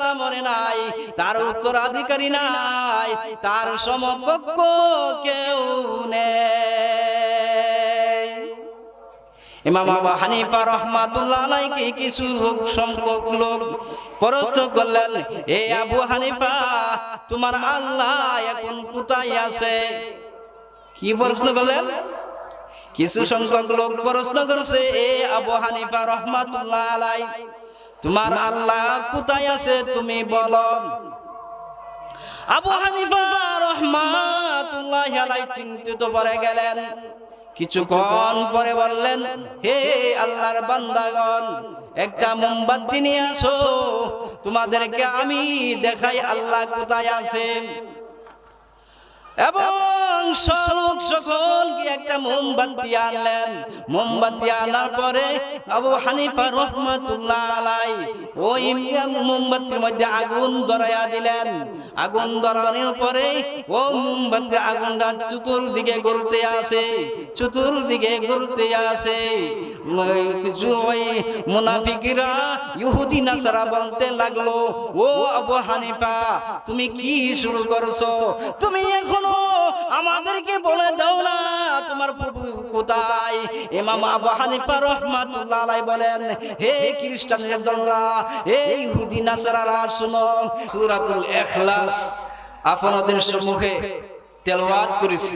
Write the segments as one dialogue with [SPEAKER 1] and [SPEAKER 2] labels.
[SPEAKER 1] তাআলা মরে নাই, তার উত্তরাধিকারী নাই, তার সমকক্ষ কেউ নেই। কিছু সংখ্যক লোক প্রশ্ন কিছু সংখ্যক লোক প্রশ্ন করছে, এ আবু হানিফা রহমাতুল্লাহ আলাই তোমার আল্লাহ কোথায় আছে তুমি বলো। আবু হানিফা রহমাতুল্লাহ আলাই চিন্তিত পড়ে গেলেন। কিছুক্ষণ পরে বললেন, হে আল্লাহর বান্দাগণ, একটা মোমবাতি নিয়ে আসো। তোমাদেরকে আমি দেখাই আল্লাহ কোথায় আছে। এবং সলোক সকলকে একটা মোমবাতি আনলেন। মোমবাতি আনার পরে আবু হানিফা রহমাতুল্লাহ আলাই ওই মোমবাতির মধ্যে আগুন ধরাইয়া দিলেন। আগুন ধরানোর পরে ও মোমবাতি আগুনটা চতুর্দিকে ঘুরতে আসে, চতুর্দিকে ঘুরতে আসে। কিছু ওই মুনাফিকিরা ইহুদি নাসারা বলতে লাগল, ও আবু হানিফা, তুমি কি শুরু করছ? তুমি এখনও আমাদেরকে বলে দাও না, তোমার প্রভু কোথায়? ইমাম আবু হানিফা রহমাতুল্লাহ বলেন, হে খ্রিস্টানের দলরা হে ইহুদি নাসারারা, শুনো, সূরাতুল ইখলাস আপনাদের সম্মুখে তেলাওয়াত করেছি।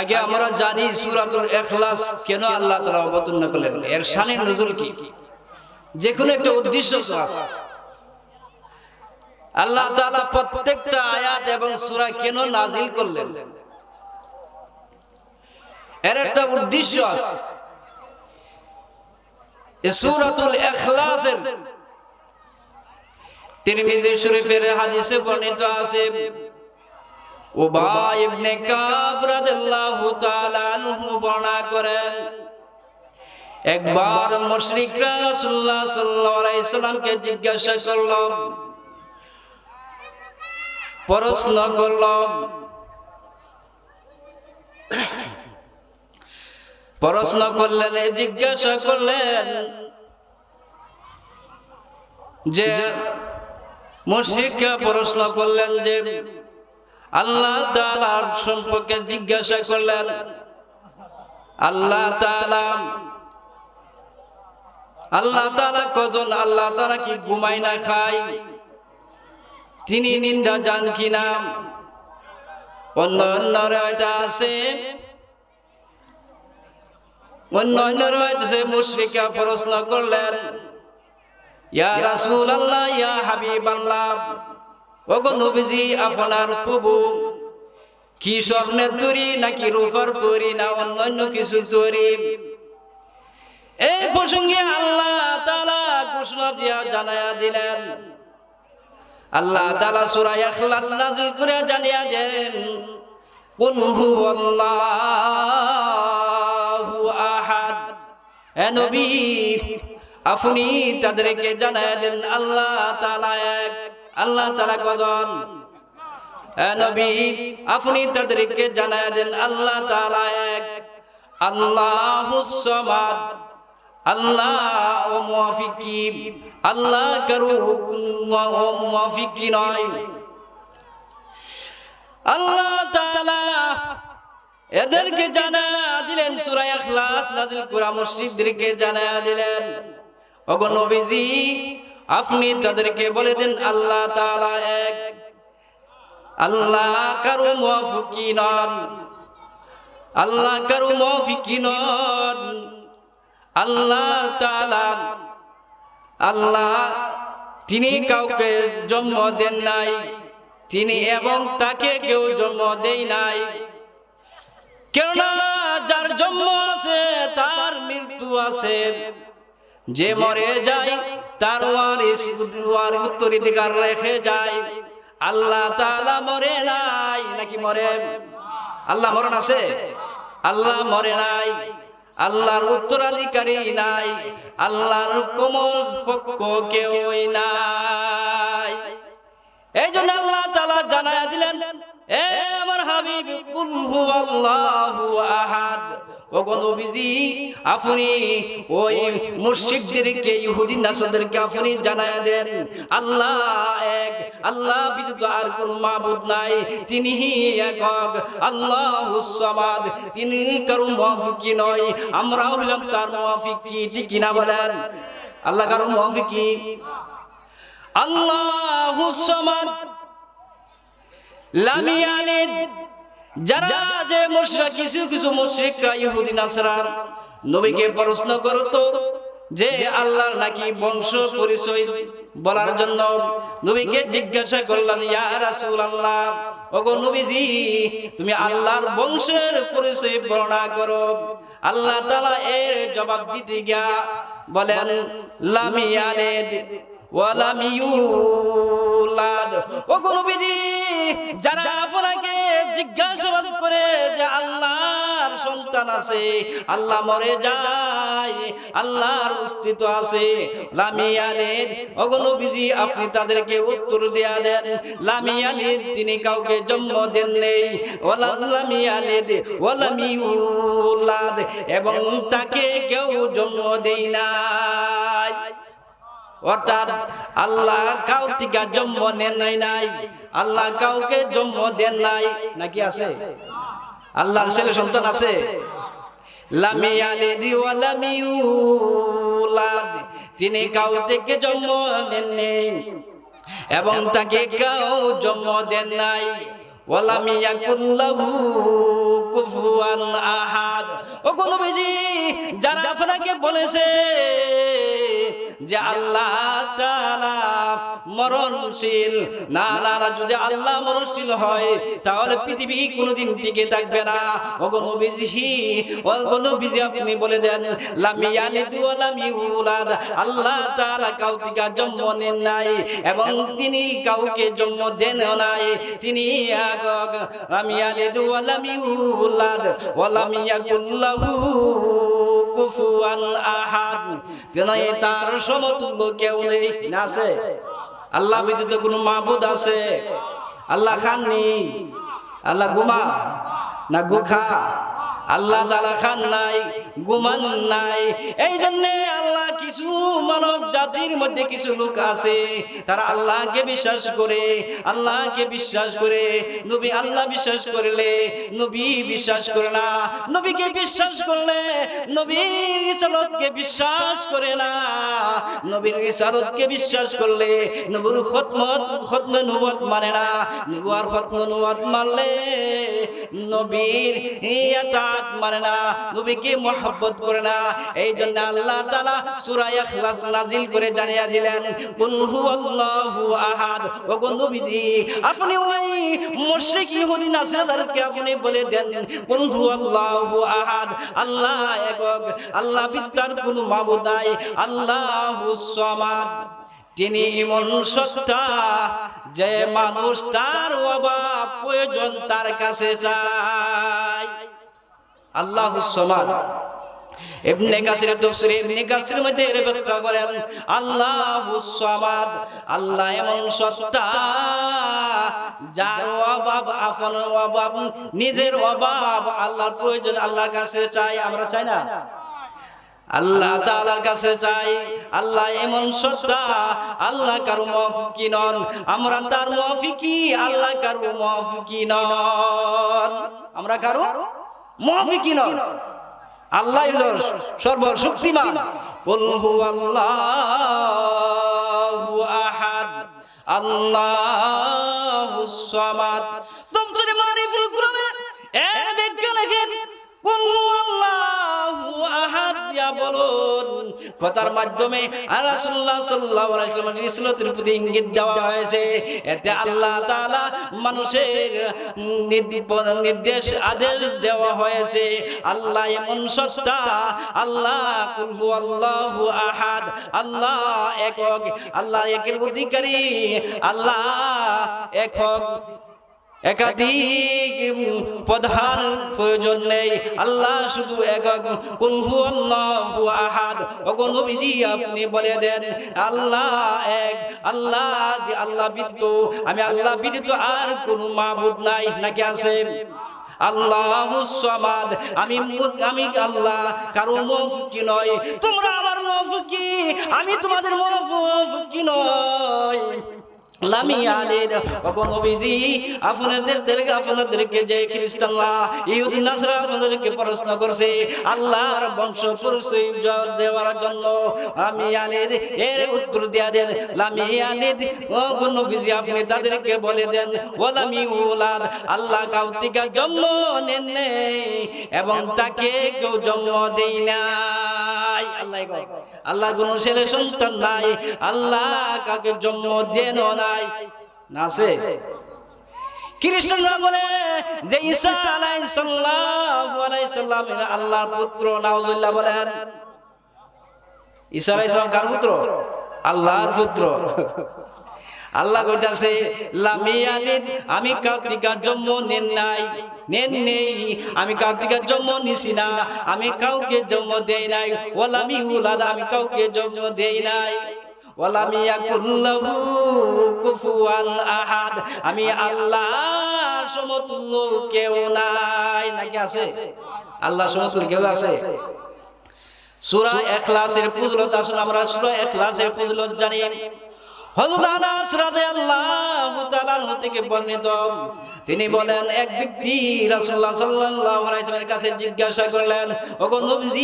[SPEAKER 1] আগে আমরা জানি সূরাতুল ইখলাস কেন আল্লাহ তাআলা অবতীর্ণ করলেন। এর শানের নজরুল কি? যে কোনো একটা উদ্দেশ্য আছে। আল্লাহ তাআলা প্রত্যেকটা আয়াত এবং সূরা কেন নাজিল করলেন? এর একটা উদ্দেশ্য আছে। বর্ণিত করেন, একবার মুশরিকরা রাসূলুল্লাহ সাল্লাল্লাহু সাল্লামকে জিজ্ঞাসা করল প্রশ্ন করল প্রশ্ন করলেন জিজ্ঞাসা করলেন যে, মুশরিকরা প্রশ্ন করলেন যে, আল্লাহ তাআলার সম্পর্কে জিজ্ঞাসা করলেন। আল্লাহ তাআলা আল্লাহ তাআলা কজন? আল্লাহ তারা কি ঘুমাই না খায়? তিনি নিন্দা জান কিনা অন্য অন্য রয়তা আছে। অন্য অন্য রয়েছে মুশরিকা প্রশ্ন করলেন, ইয়া রাসূল আল্লাহ ইয়া হাবিব আল্লাহ ওগো নবীজি, আপনার প্রভু, কি স্বর্ণের তৈরি নাকি রূপার তৈরি না অন্য অন্য কিছু তৈরি? এই প্রসঙ্গে আল্লাহ তাআলা ঘোষণা দিয়া জানায়া দিলেন আল্লাহ তাআলা সূরা ইখলাস নাযিল করে জানিয়া দেন, কুল হুয়াল্লাহু আহাদ। নবী, আপনি তাদেরকে জানায়া দেন, আল্লাহ তাআলা এক, আল্লাহ তাআলা কজন নবী, আপনি তাদেরকে জানায়া দেন, আল্লাহ তাআলা এক, আল্লাহ ও আল্লাহ কারু নয়। আল্লাহ তাআলা এদেরকে জানা দিলেন, সূরা ইখলাস নাযিল মুশরিকদেরকে জানা দিলেন। ওগো নবীজি, আপনি তাদেরকে বলে দেন, আল্লাহ তাআলা এক। আল্লাহ কারু মুয়াফিকি নন। আল্লাহ কারু মুয়াফিকি নন। আল্লাহ আল্লাহ তিনি কাউকে জন্ম দেন নাই। তিনি এবং তাকে কেউ জন্ম দেই নাই। কেননা যার জন্ম আছে, তার মৃত্যু আছে। যে মরে যায়, তার ওয়ার উত্তরাধিকার রেখে যায়। আল্লাহ তাআলা মরে নাই, নাকি মরে আল্লাহ মরণ আছে? আল্লাহ মরে নাই। আল্লাহর উত্তরাধিকারী নাই, আল্লাহর কোমল কেউই নাই। এই জন্য আল্লাহ তালা জানাই দিলেন, এ আমার হাবিব, কুল হুয়াল্লাহু আহাদ। ও গো নবীজি, আপনি ইহুদি নাসাদেরকে আপনি জানায়া দেন। আল্লাহ এক, আল্লাহ ব্যতীত আর কোন নাই। তিনি একক, আল্লাহ সামাদ। তিনি কারও মুয়াফিকি নয়। আমরা হইলাম তার মুয়াফিকি ঠিক আল্লাহ কারও মুয়াফিকি যারা যে মুশরিক, কিছু কিছু মুশরিকরা ইহুদি নাসরা নবীকে প্রশ্ন করতো যে আল্লাহর নাকি বংশ পরিচয় বলার জন্য। নবীকে জিজ্ঞাসা করলেন, ইয়া রাসূলুল্লাহ, ওগো নবীজি, তুমি আল্লাহর বংশের পরিচয় বর্ণনা করো। আল্লাহ তাআলা এর জবাব দিতে গিয়া বলেন, লাম ইয়ালিদ ওয়ালাম ইউলাদ। ও গো নবীজি যারা আপনাকে জিজ্ঞাসাবাদ করে যে আল্লাহর সন্তান আছে, আল্লাহ মরে যায়, আল্লাহর অস্তিত্ব আছে, লামি আলিদ ও গো নবীজি, আপনি তাদেরকে উত্তর দেয়া দেন, লামি আলিদ, তিনি কাউকে জন্ম দেন নেই, ওয়ালাম লামি আলিদ, ওয়ালাম এবং তাকে কেউ জন্ম দেই নাই। অর্থাৎ আল্লাহ কাউ থেকে জন্ম নেন নাই নাই, আল্লাহ কাউকে জন্ম দেন নাই, নাকি আছে? আল্লাহর ছেলে সন্তান আছে? তিনি কাউ থেকে জন্ম নেন নেই এবং তাকে কাউ জন্ম দেন নাই। ওয়ালাম ইয়াকুল্লাহু কুফুয়ান আহাদ। ও কোন যারা আপনাকে বলেছে যে আল্লাহ মরণশীল, না না না, যদি আল্লাহ মরণশীল হয়, তাহলে পৃথিবী কোনোদিন টিকে থাকবে না। ও গো নবীজি ও গো নবীজি আপনি বলে দেন, লামি ইয়ালিদ ওয়া লাম ইউলাদ। আল্লাহ তাআলা কাউকে জন্ম নেন নাই এবং তিনি কাউকে জন্ম দেন নাই। তিনি একক, লামি ইয়ালিদ ওয়া লাম ইউলাদ, ওয়া কুফুয়ান আহাদ তেনাই তার সমতুল্য কেউ নেই। আছে? আল্লাহ ব্যতীত কোনো মাহবুদ আছে? আল্লাহ খান নেই আল্লাহ গুমা না গুখা আল্লাহ তালা খান নাই, গুমান নাই। এই জন্য আল্লাহ কিছু মানব জাতির মধ্যে কিছু লোক আছে, তারা আল্লাহকে বিশ্বাস করে, আল্লাহকে বিশ্বাস করে। নবী আল্লাহ বিশ্বাস করলে, নবী বিশ্বাস করে না। নবীকে বিশ্বাস করলে, নবীর রিসালতকে বিশ্বাস করে না। নবীর রিসালতকে বিশ্বাস করলে, নবীর খতমত, খতমে নুবত মানে না। নবুয়ার খতম নুবত মানলে, নবীর ইয়াতাত মানে না, নবীকে মোহাব্বত করে না। এই জন্য আল্লাহ তাআলা সূরা ইখলাস নাজিল করে জানিয়ে দিলেন, কুল হুয়াল্লাহু আহাদ। ও গো নবীজি, আপনি ওই মুশরিক ইহুদি নাসারাদেরকে আপনি বলে দেন, কুল হুয়াল্লাহু আহাদ। আল্লাহ একক আল্লাহ বিস্তার কোনো মাবুদ নাই আল্লাহুস সামাদ। তিনি এমন সত্তা, যে মানুষ তার অভাব প্রয়োজন তার কাছে চায়। আল্লাহ কাসির মধ্যে আল্লাহু সামাদ এমন যার নিজের অভাব আল্লাহর প্রয়োজন আল্লাহর কাছে চাই, আমরা চাই না। আল্লাহ তাআলার কাছে চাই, আল্লাহ এমন সত্তা, আল্লাহ কারু মুয়াফিকি নন, আমরা তার মুয়াফিকি আল্লাহ কারু মুয়াফিকি নন। আমরা কারু মুয়াফিকি নন আল্লাহ হলো সর্বশক্তিমান। কুল হুয়াল্লাহু আহাদ। আল্লাহুস সামাদ। তাফসীরে মারিফুল কুরআনে এর ব্যাখ্যা লেখেন, কুল হুয়াল্লাহু আহাদ। ইয়া কথার মাধ্যমে ইঙ্গিত দেওয়া হয়েছে। এতে আল্লাহ মানুষের নির্দেশ, আদেশ দেওয়া হয়েছে। আল্লাহ এমন সত্তা, আল্লাহ আহাদ, আল্লাহ একক, আল্লাহ একের অধিকারী, আল্লাহ একক। একাধিক প্রধান প্রয়োজন নেই। আল্লাহ শুধু একক। আহাদ। আপনি বলে দেন, আল্লাহ এক। আল্লাহ আল্লাহ ব্যতীত আমি আল্লাহ ব্যতীত আর কোনো মাবুদ নাই, নাকি আছে? আল্লাহুস সামাদ। আমি আমি আল্লাহ, কারও মফকি নয় তোমরা আমার মফকি আমি তোমাদের মফকি নয় যে নাসরা প্রশ্ন করছে, আল্লাহর বংশ দেওয়ার জন্য এর উত্তর দিয়া দেন, লামি আলিদ নবীজি, আপনি তাদেরকে বলে দেন ওলামি উলাদ, আল্লাহ কাউতিকা জন্ম নেন এবং তাকে কেউ জন্ম দেই নাই আল্লাহ গো। আল্লাহ কোন ছেলে সন্তান নাই। আল্লাহ কাকে জন্ম দেন নাই। না আছে? খ্রিস্টানরা বলে যে ঈসা আলাইহিস সালাম আলাইহিস সালাম এরা আল্লাহর পুত্র নাউজুল্লাহ বলেন। ঈসা আলাইহিস সালাম কার পুত্র। আল্লাহর পুত্র। আল্লাহ কইতাছে লামি আলিদ আমি কার্তিকার জন্ম নেন নাই, নেন নেই, আমি কার্তিকার জন্ম নিছি না, আমি কাউকে জন্ম দেই নাই ওলামি উলাদ, আমি কাউকে জন্ম দেই নাই আমি আল্লাহর সমতুল্য কেউ নাই। নাকি আছে? আল্লাহ সমতুল্য কেউ আছে? সূরা ইখলাসের ফজিলত আসুন, আমরা সূরা ইখলাসের ফজিলত জানি। বর্ণিত, তিনি বলেন, এক ব্যক্তি কাছে জিজ্ঞাসা করলেন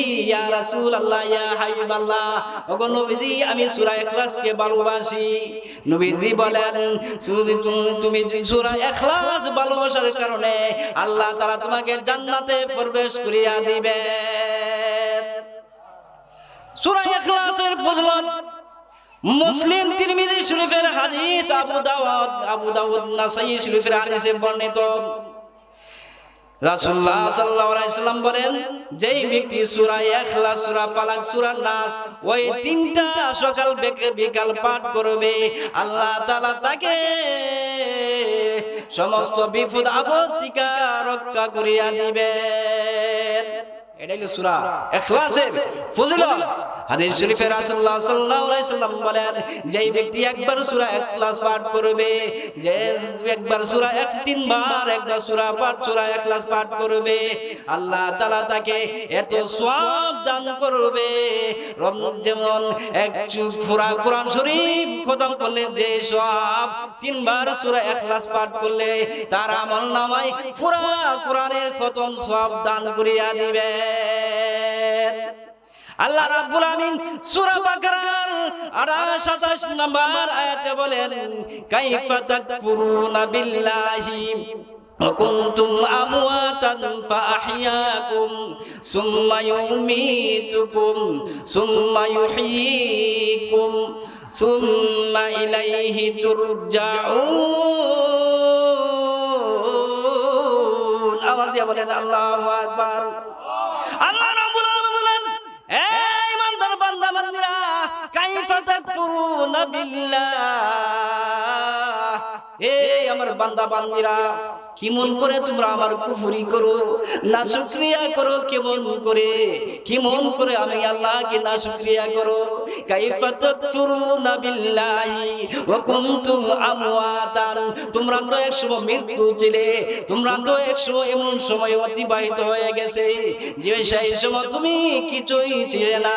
[SPEAKER 1] ইয়া আমি নবীজি বলেন তুমি- ভালোবাসার কারণে আল্লাহ তাআলা তোমাকে জান্নাতে প্রবেশ করিয়া দিবেন। সূরা ইখলাসের ফজিলত মুসলিম তিরমিজি শরীফের হাদিস আবু দাউদ আবু দাউদ নাসাই শরীফের হাদিসে বর্ণিত। রাসূলুল্লাহ সাল্লাল্লাহু আলাইহি সাল্লাম বলেন, যেই ব্যক্তি সূরা ইখলাস, সূরা ফালাক, সূরা নাস, ওই তিনটা সকাল বেকে বিকাল পাঠ করবে, আল্লাহ তাআলা তাকে সমস্ত বিপদ আপদ থেকে রক্ষা করিয়া দিবেন। করবে আল্লাহ তাকে এত দান করবে। যেমন এক সূরা কোরআন শরীফ খতম করলে যে সওয়াব তিনবার সূরা ইখলাস পাঠ করলে, তার আমল নামায় পুরা কোরআনের খতম সওয়াব দান করিয়া দিবেন আল্লাহ রাব্বুল আমিন সূরা বাকারার 27 নম্বর আয়াতে বলেন কাইফা তাকফুরুনা বিল্লাহি وكنتم أمواتا فأحياكم ثم يميتكم ثم يحييكم ثم إليه ترجعون আওয়াজ দিয়ে বলেন আল্লাহু কাইফা আমার বান্দা, বান্দিরা করে তোমরা আমার কুফরি করো না করো, কেমন করে? করে আমি আল্লাহকে না করো? তোমরা তো একসময় মৃত্যু এমন সময় অতিবাহিত হয়ে গেছে, যে সেই সময় তুমি কিছুই ছিলে না।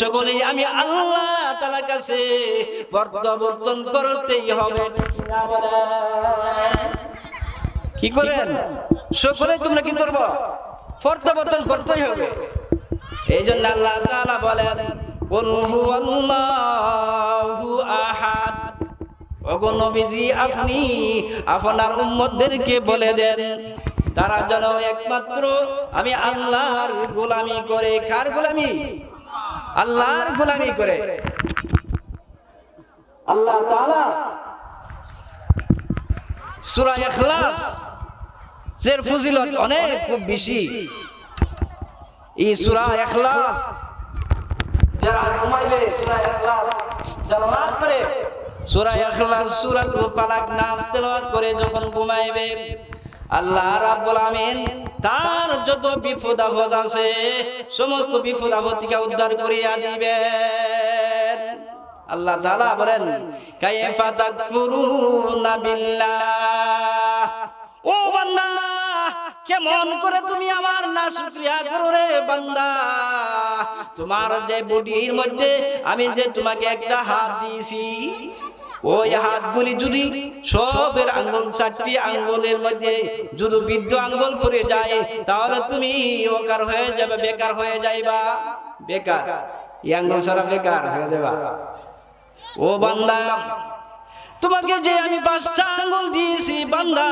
[SPEAKER 1] সকলেই আমি আল্লাহ তাআলার কাছে প্রত্যাবর্তন করতেই হবে? কি করেন? সকলে তোমরা কি করব? প্রত্যাবর্তন করতেই হবে। এই জন্য আল্লাহ তাআলা বলেন আপনি আপনার বলে দেন, তারা যেন একমাত্র আমি আল্লাহর গোলামি করে। কার গোলামি? আল্লাহর গোলামি করে। আল্লাহ তাআলা সূরা ইখলাস এর ফজিলত অনেক খুব বেশি। এই সূরা ইখলাস যারা ঘুমাইবে সূরা ইখলাস জানাত করে। সূরা ইখলাস সূরাতুল ফালাক নাস তেলাওয়াত করে যখন ঘুমাইবে আল্লাহ রাব্বুল আমিন তার যত বিপদ আপদ আছে, সমস্ত বিপদ আপদ থেকে উদ্ধার করিয়া দিবেন। আল্লাহ তাআলা বলেন, কাইফা তাকফুরুনা বিল্লাহ। ও বান্দা, কেমন করে তুমি আমার না শুকরিয়া করো রে বান্দা? তোমার যে বডির মধ্যে আমি যে তোমাকে একটা হাত দিয়েছি ওই হাতগুলি যদি সবের আঙ্গুল চারটি আঙ্গুলের মধ্যে যদি বৃদ্ধ আঙ্গুল পড়ে যায়, তাহলে তুমি ওকার হয়ে যাবে, বেকার হয়ে যাইবা। বেকার? এই আঙ্গুল ছাড়া বেকার হয়ে যাবা ও বান্দা, তোমাকে যে আমি পাঁচটা আঙ্গুল দিয়েছি, বান্দা,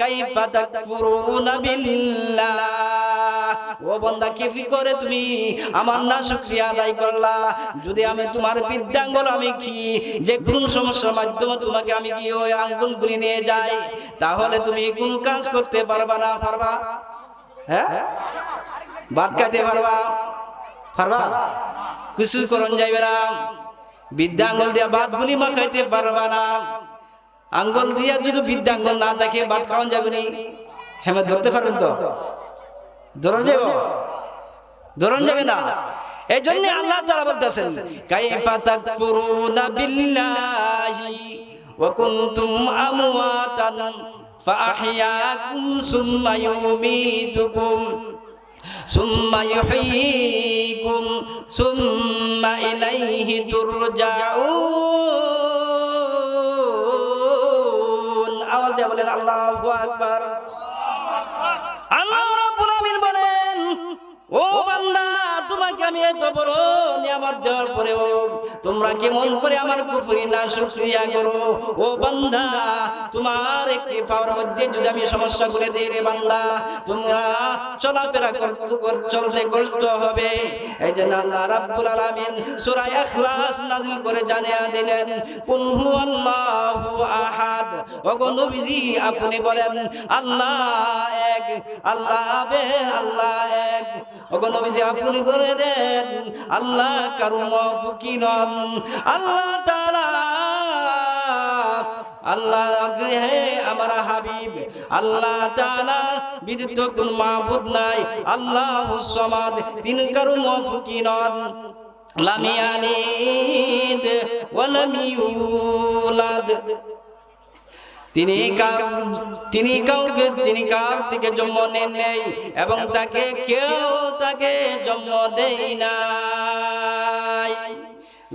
[SPEAKER 1] কাইফা তাকফুরুনা বিল্লাহ। ও বান্দা, কি করে তুমি? আমার না শুকরিয়া আদায় করলা। যদি আমি তোমার বৃদ্ধাঙ্গুল, আমি কি যে কোনো সমস্যার মাধ্যমে তোমাকে আমি কি ওই আঙ্গুলগুলি নিয়ে যাই, তাহলে তুমি কোনো কাজ করতে পারবা না, পারবা? হ্যাঁ? ভাত খাইতে পারবা? পারবা? কিছুই করন যাইবে না। বিদ্যা আঙ্গুল দিয়া ভাত গুলি মাখাইতে পারবা না। আঙ্গুল দিয়া যদি বিদ্যা আঙ্গুল না দেখে ভাত খাওয়ান যাবে নি? হেমে ধরতে পারবেন তো? দৌড়ন যাবে না। এই জন্য আল্লাহ তারা বলতেছেন কাইফা তাকফুরুনা বিল্লাহি ওয়া কুনতুম আমওয়াতান সুম্মা ইউমীতুকুম সুম্মা ইউহয়ীকুম সুম্মা ইলাইহি তুরজাউন। বলেন আল্লাহু আকবার। ও বান্দা তোমাকে আমি এত বড় নিয়ামত দেওয়ার পরেও তোমরা কেমন করে আমার কুফরি না শুকরিয়া করো? ও বান্দা, তোমার একটি পাওয়ার মধ্যে যদি আমি সমস্যা করে দেই রে বান্দা, তোমরা চলাফেরা করতে কর- চলতে কষ্ট হবে। এই জন্য আল্লাহ রাব্বুল আলামিন সূরা ইখলাস নাযিল করে জানিয়ে দিলেন, কুল হুয়াল্লাহু আহাদ। ওগো নবীজি, আপনি বলেন, আল্লাহ এক, আল্লাহ বে আল্লাহ এক। ওগো নবীজি, আপনি করে দেন আল্লাহ কারু মাফুকি নন। আল্লাহ তাআলা, আল্লাহ হে আমার হাবিব। আল্লাহ তাআলা বিদিত কোন মাবুদ নাই। আল্লাহু সামাদ, তিন কারু মাফুকি নন। লাম ইয়ালিদ ওয়া তিনি কার তিনি কাউকে তিনি কার থেকে জন্ম নেন নেই এবং তাকে কেউ তাকে জন্ম দেই নাই।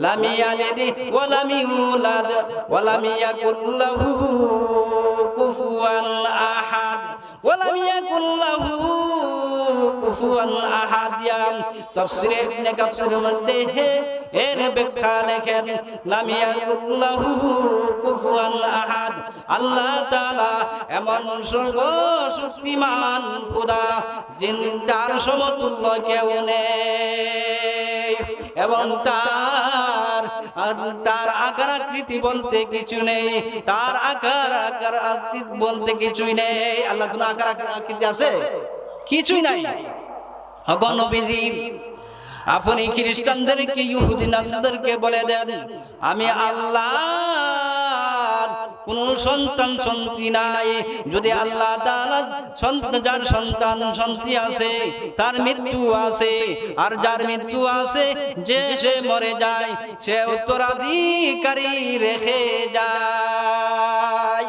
[SPEAKER 1] লামি ইয়ালিদি ওয়া লাম ইউলাদ ওয়া লাম ইয়াকুল লাহু কুফুয়ান আহাদ। ওয়া লাম ইয়াকুল লাহু কুফুয়ান আহাদ। ইয়াম তাফসীরে ইবনে কাসিরের মধ্যে এর ব্যাখ্যা লেখেন, লাম ইয়াকুল লাহু আহাদ। আল্লাহ তাআলা এমন সর্বশক্তিমান খোদা, যিনি তার সমতুল্য কেউ নেই। এবং তার তার আকার আকৃতি বলতে কিছু নেই, তার আকার আকার আকৃতি বলতে কিছুই নেই। আল্লাহ কোন আকার আকার আকৃতি আছে? কিছুই নাই। অগণ বিজি আপনি খ্রিস্টানদেরকে, ইহুদি নাসাদেরকে বলে দেন, আমি আল্লাহ কোন সন্তান সন্তি নাই। যদি আল্লাহ যার সন্তান সন্তি আছে, তার মৃত্যু আছে, আর যার মৃত্যু আছে, যে সে মরে যায়, সে উত্তরাধিকারী রেখে যায়।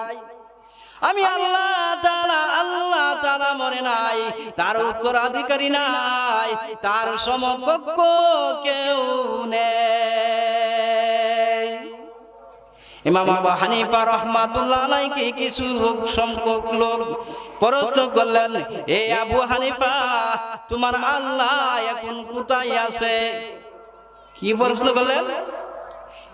[SPEAKER 1] আমি আল্লাহ তাআলা আল্লাহ তাআলা মরে নাই, তার উত্তরাধিকারী নাই, তার সমকক্ষ কেউ নেই। ইমাম আবু হানিফা রহমাতুল্লাহ আলাইকে কিছু লোক সংখ্যক লোক প্রশ্ন করলেন, এ আবু হানিফা, তোমার আল্লাহ এখন কোথায় আছে? কি প্রশ্ন করলেন?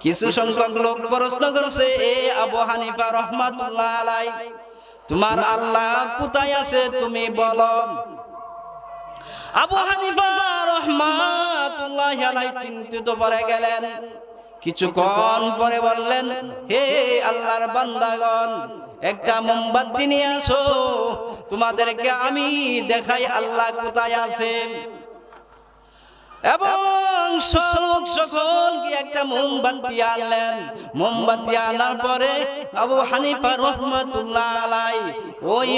[SPEAKER 1] কিছু সংখ্যক লোক প্রশ্ন করছে, এ আবু হানিফা রহমাতুল্লাহ আলাই, তোমার আল্লাহ কোথায় আছে তুমি বলো? আবু হানিফা রহমাতুল্লাহ আলাই চিন্তিত পড়ে গেলেন। কিছুক্ষণ পরে বললেন, হে আল্লাহর বান্দাগণ, একটা মোমবাতি নিয়ে আসো। তোমাদেরকে আমি দেখাই আল্লাহ কোথায় আছে। এবং একটা মোমবাতি আনলেন। মোমবাতি আনার পরে আবু হানিফা আলাই ওই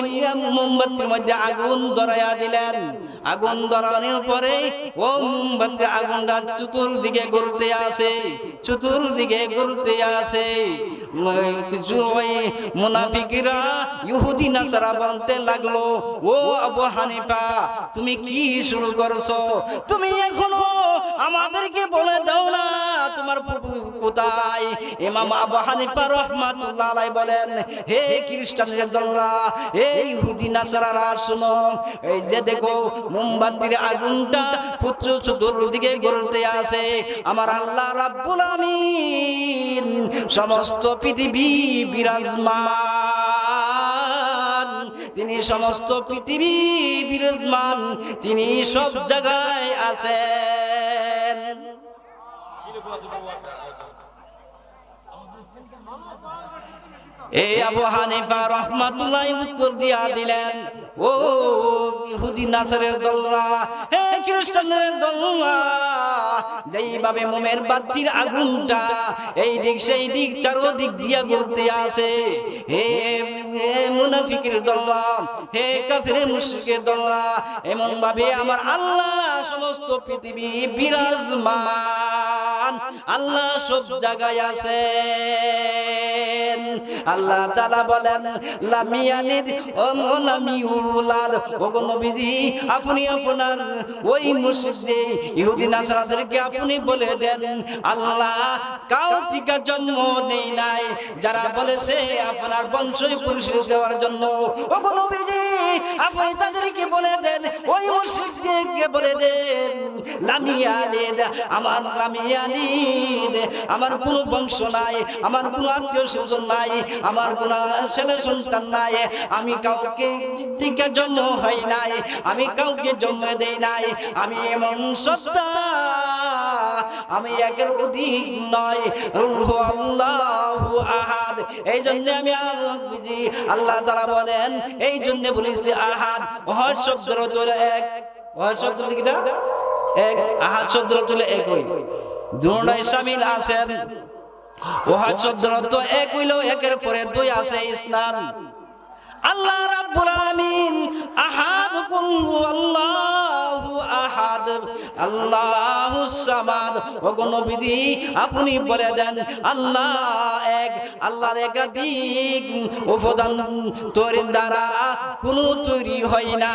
[SPEAKER 1] মোমবাতির মধ্যে আগুন ধরাইয়া দিলেন। আগুন ধরানোর পরে ও আগুনটা চতুর্দিকে ঘুরতে আসে, চতুর্দিকে ঘুরতে আসে। কিছু ওই মুনাফিকিরা ইহুদি নাসারা বলতে লাগল, ও আবু হানিফা, তুমি কি শুরু করছ? তুমি এখনও আমাদেরকে বলে দাও না, তোমার প্রভু কোথায়? ইমাম আবু হানিফা রহমাতুল্লাহ বলেন, হে খ্রিস্টানদের দলরা হে ইহুদি নাসারারা এই যে দেখো, মোমবাতির আগুনটা পুত্র চতুর্দিকে গড়তে আছে। আমার আল্লাহ রাব্বুল আমিন, সমস্ত পৃথিবী বিরাজমান। তিনি সমস্ত পৃথিবী বিরাজমান তিনি সব জায়গায় আছেন। এই আবু হানিফা রহমাতুল্লাহ উত্তর দিয়া দিলেন, ও ইহুদি নাসারের দল্লা, হে খ্রিস্টানদের দল্লা, যেইভাবে মোমের বাতির আগুনটা এই দিক সেই দিক চারোদিক দিয়া ঘুরতে আছে, হে মুনাফিকের দল্লা, হে কাফির মুশরিকের দল্লা এমন ভাবে আমার আল্লাহ সমস্ত পৃথিবী বিরাজমান, আল্লাহ সব জায়গায় আছেন আল্লাহ তাআলা বলেন লামিয়ালিদ ও লামিউলাদ ও গো নবীজি, আপনি আপনার ওই মুশরিকদের, ইহুদি নাসারাদেরকে আপনি বলে দেন, আল্লাহ কাউ থেকে জন্ম নেই নাই। যারা বলেছে আপনার বংশই পুরুষ দেওয়ার জন্য ও গো নবীজি, আপনি তাদেরকে বলে দেন, ওই মুশরিকদেরকে বলে দেন লামিয়ালিদ আমার লামিয়ালিদ আমার কোনো বংশ নাই, আমার কোনো আত্মীয় স্বজন নাই আমার কোনো ছেলে সন্তান নাই, আমি কাউকে থেকে জন্ম হয় নাই, আমি কাউকে জন্ম দেই নাই, আমি এমন সত্তা, আমি একের অধিক নয় আল্লাহু আহাদ। এই জন্য আমি আল্লাহ আল্লাহ তাআলা বলেন এই জন্য বলেছি আহাদ। ওহর শব্দের এক। ওহর শব্দ এক। আহাদ শব্দ তুলে একই। দুটাই শামিল আছেন। ওহাদ এক হইল, একের পরে দুই আছে ইসলাম। আল্লাহ রাব্বুল আলামিন আহাদ আল্লাহু আহাদ আল্লাহুস সামাদ। ও গো নবীজি, আপনি বলে দেন, আল্লাহ এক, আল্লাহর একাধিক উপাদান তৈরির দ্বারা কোনো তৈরি হয় না।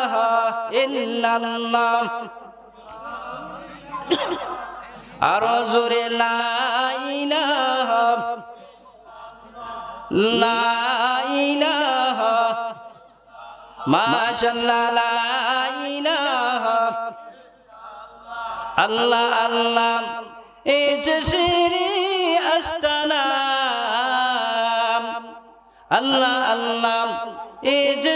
[SPEAKER 1] ইল্লাল্লাহ। আরও জোরে লা ইলাহা লা ইলাহা। মাশাআল্লাহ লা ইলাহা। আল্লাহ আল্লাহ। এই যে শ্রী আস্তানা। আল্লাহ আল্লাহ। এই যে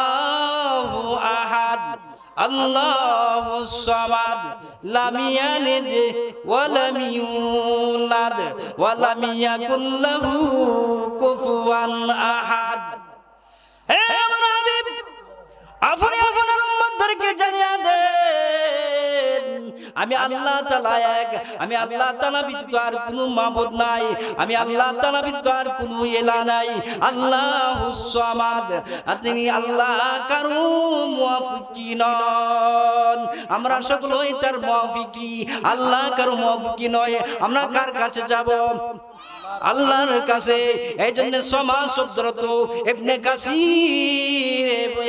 [SPEAKER 1] আল্লাহুস সামাদ লাম ইয়ালিদ ওয়া লাম ইউলাদ ওয়া লাম ইয়াকুল লাহু কুফুয়ান আহাদ। হে আমার হাবিব, আপনি আপনার উম্মতদেরকে জানিয়ে দেন। আমি আল্লাহ তালা এক। আমি আল্লাহ তাআলা তো আর কোনো মাবদ নাই। আমি আল্লাহ তালা ব্যতীত আর কোনো এলা নাই। আল্লাহ সামাদ। আর তিনি আল্লাহ কারু মুআফ নন আমরা সকলেই তার মুয়াফিকি আল্লাহ কারু মুয়াফিকি নয়। আমরা কার কাছে যাব? আল্লাহর কাছে এই জন্য সমাজ শব্দরত এমনি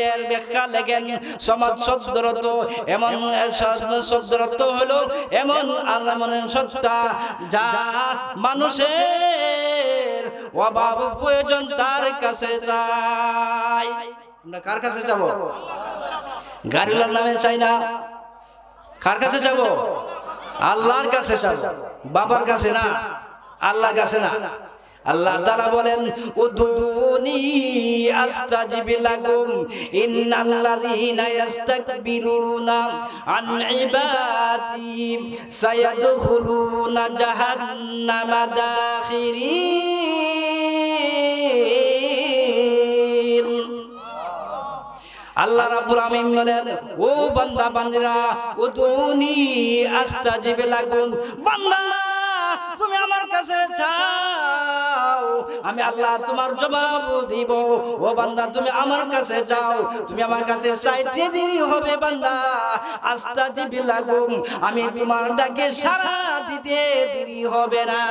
[SPEAKER 1] এর ব্যাখ্যা লেগেন সমাজ শব্দরত এমন শব্দরত হলো এমন আল্লাহ সত্তা যা মানুষের অভাব প্রয়োজন তার কাছে যায়। কার কাছে যাব? গাড়িওয়ালার নামে চাই না। কার কাছে যাব? আল্লাহর কাছে যাব। বাবার কাছে না। আল্লাহর কাছে না। আল্লাহ তাআলা বলেন, উদুনি আস্তাজিব লাকুম, ইন্নাল্লাযীনা ইস্তাকবিরুনা আন ইবাদি সায়াদখুলুনা জাহান্নামা দাখিরিন। আল্লাহ রাব্বুল আমিন বলেন, ও বান্দা বান্দিরা উদুনি আস্তাজিব লাকুম, বান্দা তুমি আমার কাছে চাও, আমি আল্লাহ তোমার জবাব দিব। ও বান্দা, তুমি আমার কাছে যাও তুমি আমার কাছে চাইতে দেরি হবে বান্দা। আস্তাজিব লাকুম, আমি তোমার ডাকে সাড়া দিতে দেরি হবে না।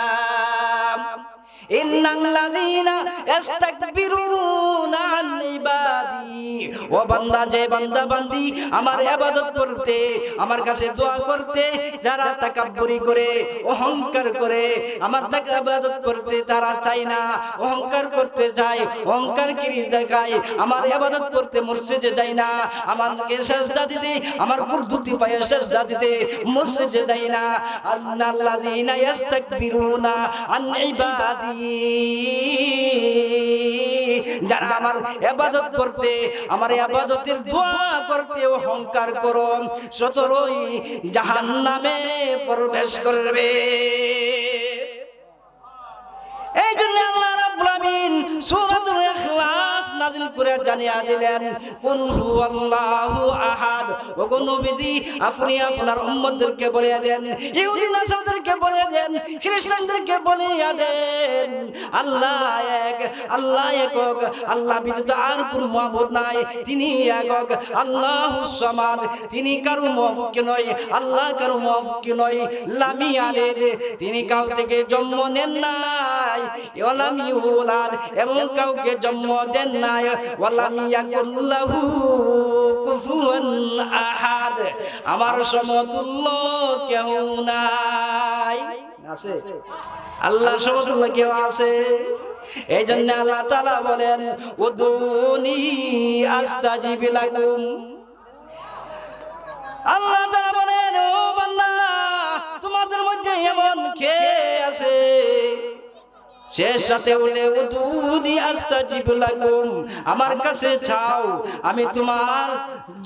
[SPEAKER 1] ইন্নাল্লাযীনা ইস্তাকবিরুনা ও বান্দা, যে বান্দা বান্দি আমার ইবাদত করতে, আমার কাছে দোয়া করতে, যারা তাকাব্বুরি করে, অহংকার করে, আমার তাকে ইবাদত করতে তারা চায় না। অহংকার করতে যায় অহংকার কিরি দেখায়, আমার ইবাদত করতে মসজিদে যায় না। আমাকে সেজদা দিতে, আমার কুরদুতি পায়ে সেজদা দিতে মসজিদে যায় না। আল্লাযীনা ইস্তাকবিরুনা আন ইবাদি। যারা আমার ইবাদত করতে, আমার ইবাদতের দোয়া করতে অহংকার করো। সতরই জাহান্নামে প্রবেশ করবে। এই জন্য আল্লাহ দিলেন আপনি আপনার উম্মতদেরকে বলে দেন ইহুদি বলে দেন, খ্রিস্টানদেরকে বলে দেন, আল্লাহ এক, আল্লাহ একক, আল্লাহ ব্যতীত আর কোনো মাবুদ নাই, তিনি একক, আল্লাহ সামাদ তিনি কারও মাফুক নয়, আল্লাহ কারও মাফুক নয়, লামি আলের, তিনি কাউ থেকে জন্ম নেন নাই, ওয়ালাম ইউলাদ এবং কাউকে জন্ম দেন নাই, ওয়ালাম ইয়াকুল্লাহু কুফুয়ান আহাদ। আমার সমতুল্য কেউ নাই। আছে। আল্লাহ সমতুল্য কেউ আছে? এই জন্য আল্লাহ তালা বলেন উদুনি জীবী লাগুন আল্লাহ শেষ সাথে উঠে উদুদি আস্তাজিব লাকুম আমার কাছে চাও আমি তোমার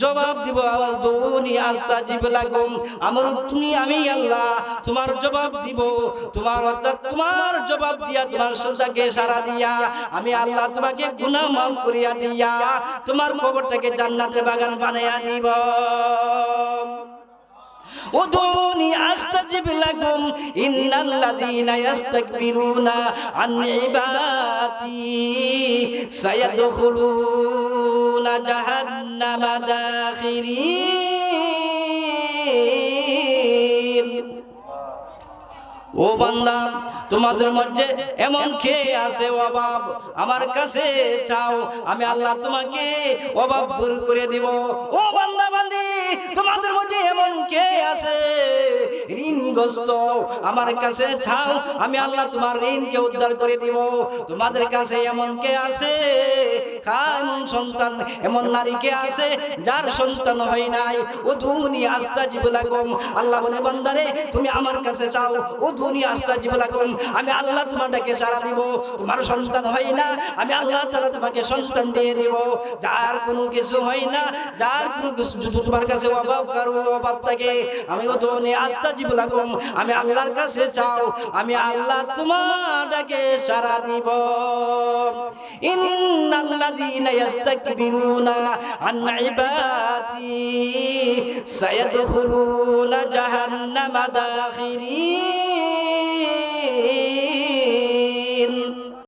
[SPEAKER 1] জবাব দিব উদুনি আস্তাজিব লাকুম আমার তুমি, আমি আল্লাহ তোমার জবাব দিব, তোমার অর্থাৎ তোমার জবাব দিয়া, তোমার সন্তাকে সারা দিয়া, আমি আল্লাহ তোমাকে গুনাহ মাফ করিয়া দিয়া, তোমার কবরটাকে জান্নাতের বাগান বানাইয়া দিব। উদুনি আস্তাজিব লাকুম ইন্নাল্লাযীনা ইস্তাকবিরুনা আন ইবাদি সায়াদখুলুনা জাহান্নামা দাখিরিন। ও বান্দা, তোমাদের মধ্যে এমন কে আছে অভাব? আমার কাছে চাও, আমি আল্লাহ তোমাকে অভাব দূর করে দিব। ও বান্দা, বান্দি তোমাদের মধ্যে এমন কে আছে? ঋণগ্রস্ত। আমার কাছে চাও আমি আল্লাহ তোমার ঋণকে উদ্ধার করে দিব। তোমাদের কাছে এমন কে আছে? এমন সন্তান, এমন নারী কে আছে যার সন্তান হয় নাই? ও ধুনি আস্তা জীবলাকম আল্লাহ বলে, বান্দারে, তুমি আমার কাছে চাও। ও ধুনি আস্তা জীবলাকম আমি আল্লাহ তোমারটাকে সারা দিব। তোমার সন্তান হয় না, আমি আল্লাহ তাআলা তোমাকে সন্তান দিয়ে দিব। যার কোনো কিছু হয় না, যার কোনো কিছু তোমার কাছে অভাব কারও অভাব থাকে আমি ধুনি আস্তা জীবলাকম আমি আল্লাহর কাছে চাও, আমি আল্লাহ তোমারটাকে সারা দিব। ইন্নাল্লাযীনা ইস্তাকবিরুনা আন ইবাদি, সায়াদখুলুনা জাহান্নামা দাখিরিন।